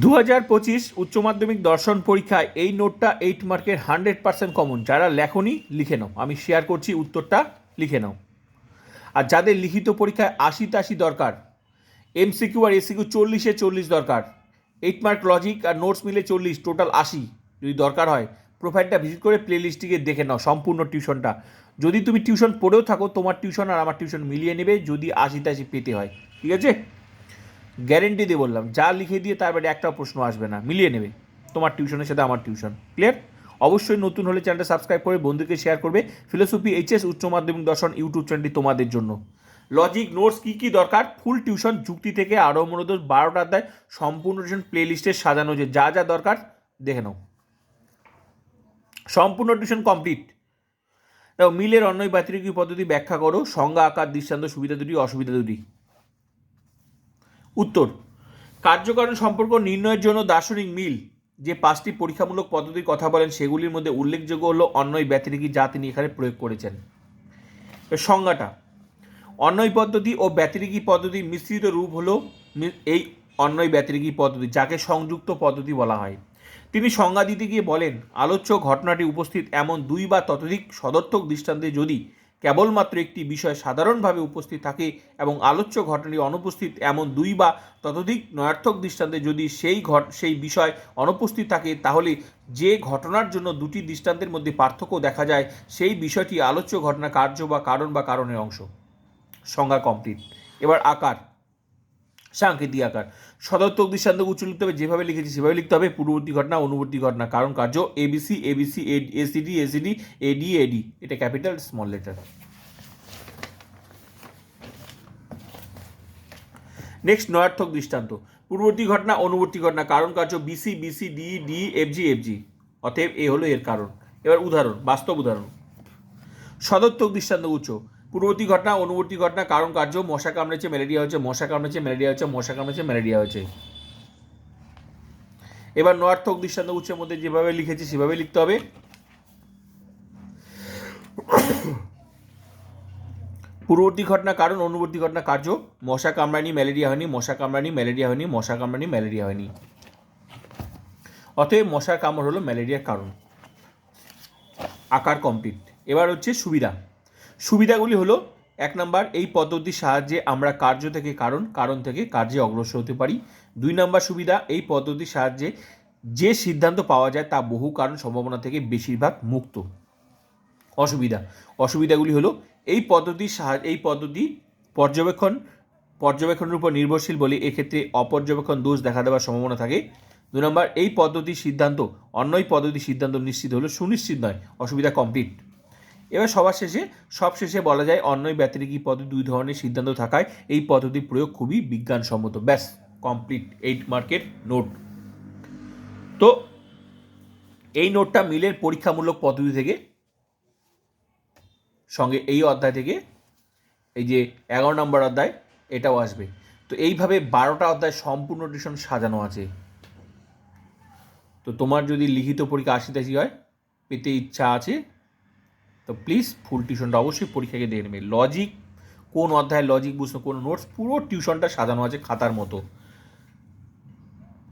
দু হাজার পঁচিশ উচ্চ মাধ্যমিক দর্শন পরীক্ষায় এই নোটটা এইট মার্কের হান্ড্রেড পার্সেন্ট কমন যারা লেখনি, লিখে নাও। আমি শেয়ার করছি, উত্তরটা লিখে নাও। আর যাদের লিখিত পরীক্ষায় আশি তাশি দরকার এমসিকিউ আর এসিকিউ চল্লিশে চল্লিশ দরকার এইট মার্ক লজিক আর নোটস মিলে চল্লিশ টোটাল আশি যদি দরকার হয় প্রোফাইলটা ভিজিট করে প্লে লিস্টটিকে দেখে নাও সম্পূর্ণ টিউশনটা যদি তুমি টিউশন পড়েও থাকো, তোমার টিউশন আর আমার টিউশন মিলিয়ে নেবে, যদি আশি তাশি পেতে হয়। ঠিক আছে? গ্যারেন্টি দিয়ে বললাম, যা লিখে দিয়ে তার বাইরে একটাও প্রশ্ন আসবে না, মিলিয়ে নেবে। তোমার টিউশনের সাথে আমার টিউশন ক্লিয়ার অবশ্যই নতুন হলে চ্যানেলটা সাবস্ক্রাইব করে বন্ধুকে শেয়ার করবে। ফিলোসফি এইচএস উচ্চ মাধ্যমিক দর্শন ইউটিউব চ্যানেলটি তোমাদের জন্য। লজিক নোটস কী কী দরকার? ফুল টিউশন যুক্তি থেকে আরও মূলত বারোটা অধ্যায় সম্পূর্ণ টিউশন প্লে লিস্টে সাজানো যে যা যা দরকার, দেখে নাও। সম্পূর্ণ টিউশন কমপ্লিট মিলের অন্যয় ব্যতিরিকী পদ্ধতি ব্যাখ্যা করো। সংজ্ঞা, আকার, দৃষ্টান্ত, সুবিধা দুটি, অসুবিধা দুটি। উত্তর, কার্যকারণ সম্পর্ক নির্ণয়ের জন্য দার্শনিক মিল, যে পাঁচটি পরীক্ষামূলক পদ্ধতির কথা বলেন, সেগুলির মধ্যে উল্লেখযোগ্য হলো অন্যয় ব্যতিরিকী যা তিনি এখানে প্রয়োগ করেছেন। সংজ্ঞাটা অন্যয় পদ্ধতি ও ব্যতিরিকী পদ্ধতি মিশ্রিত রূপ হলো এই অন্যয় ব্যতিরিকী পদ্ধতি, যাকে সংযুক্ত পদ্ধতি বলা হয়। তিনি সংজ্ঞা দিতে গিয়ে বলেন, আলোচ্য ঘটনাটি উপস্থিত এমন দুই বা ততোধিক সদর্থক দৃষ্টান্তে যদি কেবলমাত্র একটি বিষয় সাধারণভাবে উপস্থিত থাকে এবং আলোচ্য ঘটনাটি অনুপস্থিত এমন দুই বা ততোধিক নয়ার্থক দৃষ্টান্তে যদি সেই ঘট, সেই বিষয় অনুপস্থিত থাকে, তাহলে যে ঘটনার জন্য দুটি দৃষ্টান্তের মধ্যে পার্থক্য দেখা যায়, সেই বিষয়টি আলোচ্য ঘটনা কার্য বা কারণ বা কারণের অংশ। সংজ্ঞা কমপ্লিট এবার আকার। সাংকেতিক আকার। সদর্থক দৃষ্টান্ত উচ্চ লিখতে হবে, যেভাবে লিখেছি সেভাবে লিখতে হবে, পূর্ববর্তী ঘটনা, অনুবর্তী ঘটনা। কারণ কার্য ABC ABC ACD ACD AD AD এটা ক্যাপিটাল স্মল লেটার নেক্সট নয়ার্থক দৃষ্টান্ত। পূর্ববর্তী ঘটনা, অনুবর্তী ঘটনা। কারণ কার্য BC BC D D FG FG অতএব এ হলো এর কারণ। এবার উদাহরণ, বাস্তব উদাহরণ। সদর্থক দৃষ্টান্ত উচ্চ। পূর্ববর্তী ঘটনা, অনুবর্তী ঘটনা, কারণ কার্য, মশা কামড়েছে, ম্যালেরিয়া হচ্ছে মশা কামড়েছে, ম্যালেরিয়া হচ্ছে মশা কামড়েছে, ম্যালেরিয়া হচ্ছে এবার নয়ার্থক দৃষ্টান্ত উচ্চের মধ্যে যেভাবে লিখেছি, সেভাবে লিখতে হবে। পূর্ববর্তী ঘটনা, কারণ, অনুবর্তী ঘটনা, কার্য, মশা কামড়ানি ম্যালেরিয়া হয়নি, মশা কামড়ানি ম্যালেরিয়া হয়নি, মশা কামড়ানি ম্যালেরিয়া হয়নি। অতএব মশার কামড় হলো ম্যালেরিয়ার কারণ। আকার কমপ্লিট এবার হচ্ছে সুবিধা। সুবিধাগুলি হলো, এক নাম্বার, এই পদ্ধতির সাহায্যে আমরা কার্য থেকে কারণ কারণ থেকে কার্যে অগ্রসর হতে পারি। দুই নাম্বার সুবিধা, এই পদ্ধতির সাহায্যে যে সিদ্ধান্ত পাওয়া যায় তা বহু কারণ সম্ভাবনা থেকে বেশিরভাগ মুক্ত। অসুবিধা, অসুবিধাগুলি হলো, এই পদ্ধতির সাহায্য এই পদ্ধতি পর্যবেক্ষণ, পর্যবেক্ষণের উপর নির্ভরশীল বলে এক্ষেত্রে অপর্যবেক্ষণ দোষ দেখা দেওয়ার সম্ভাবনা থাকে। দু নম্বর, এই পদ্ধতির সিদ্ধান্ত, অন্যই পদ্ধতির সিদ্ধান্ত নিশ্চিত হলো, সুনিশ্চিত নয়, অসুবিধা কমপ্লিট এবার সবার শেষে, সব শেষে বলা যায় অন্যই ব্যতিরিকী পদ্ধতি দুই ধরনের সিদ্ধান্ত থাকায় এই পদ্ধতির প্রয়োগ খুবই বিজ্ঞানসম্মত। ব্যাস কমপ্লিট এইট মার্কের নোট তো এই নোটটা মিলের পরীক্ষামূলক পদ্ধতি থেকে, সঙ্গে এই অধ্যায় থেকে, এই যে এগারো নম্বর অধ্যায়, এটাও আসবে। তো এইভাবে বারোটা অধ্যায় সম্পূর্ণ টিউশন সাজানো আছে। তো তোমার যদি লিখিত পরীক্ষা আশি তাশি হয়, পেতে ইচ্ছা আছে তো প্লিজ ফুল টিউশনটা অবশ্যই পরীক্ষাকে দেখে নেবে। লজিক কোন অধ্যায় লজিক বুঝতে কোন নোটস পুরো টিউশনটা সাজানো আছে খাতার মতো।